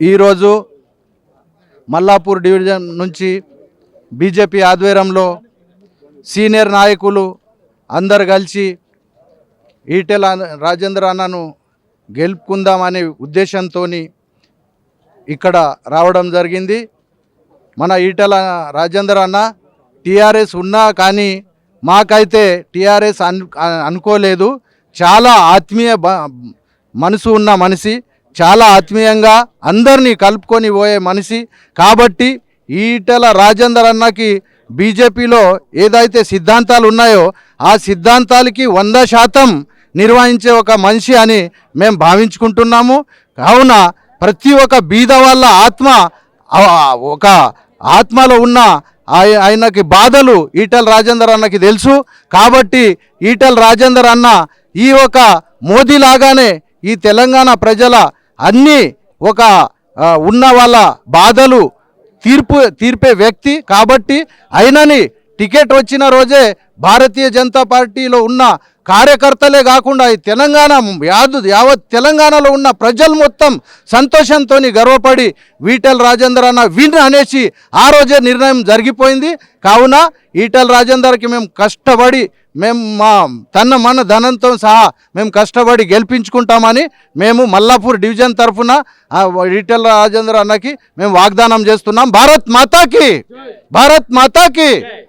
ఈరోజు మల్లాపూర్ డివిజన్ నుంచి బీజేపీ ఆధ్వర్యంలో సీనియర్ నాయకులు అందరు కలిసి ఈటెల రాజేంద్ర అన్నను గెలుపుకుందామనే ఉద్దేశంతో ఇక్కడ రావడం జరిగింది. మన ఈటెల రాజేంద్ర అన్న టీఆర్ఎస్ ఉన్నా కానీ మాకైతే టీఆర్ఎస్ అనుకోలేదు. చాలా ఆత్మీయ మనసు ఉన్న మనిషి. చాలా ఆత్మీయంగా అందరినీ కలుపుకొని పోయే మనిషి. కాబట్టి ఈటెల రాజేందర్ అన్నకి బీజేపీలో ఏదైతే సిద్ధాంతాలు ఉన్నాయో ఆ సిద్ధాంతాలకి వంద శాతం నిర్వహించే ఒక మనిషి అని మేము భావించుకుంటున్నాము. కావున ప్రతి ఒక్క బీద వాళ్ళ ఆత్మ ఒక ఆత్మలో ఉన్న ఆయనకి బాధలు ఈటల రాజేందర్ అన్నకి తెలుసు. కాబట్టి ఈటల రాజేందర్ అన్న ఈ ఒక మోదీ లాగానే ఈ తెలంగాణ ప్రజల అన్నీ ఒక ఉన్న వాళ్ళ బాధలు తీర్పు తీర్పే వ్యక్తి కాబట్టి అయినని టికెట్ వచ్చిన రోజే భారతీయ జనతా పార్టీలో ఉన్న కార్యకర్తలే కాకుండా ఈ తెలంగాణ యాదు యావత్ తెలంగాణలో ఉన్న ప్రజలు మొత్తం సంతోషంతో గర్వపడి ఈటెల రాజేందర్ అన్న విన్ అనేసి ఆ రోజే నిర్ణయం జరిగిపోయింది. కావున ఈటెల రాజేందర్కి మేము కష్టపడి మేము మా తన మన ధనంతో సహా మేము కష్టపడి గెలిపించుకుంటామని మేము మల్లాపూర్ డివిజన్ తరఫున ఈటెల రాజేందర్ అన్నకి మేము వాగ్దానం చేస్తున్నాం. భారత్ మాతాకి! భారత్ మాతాకి!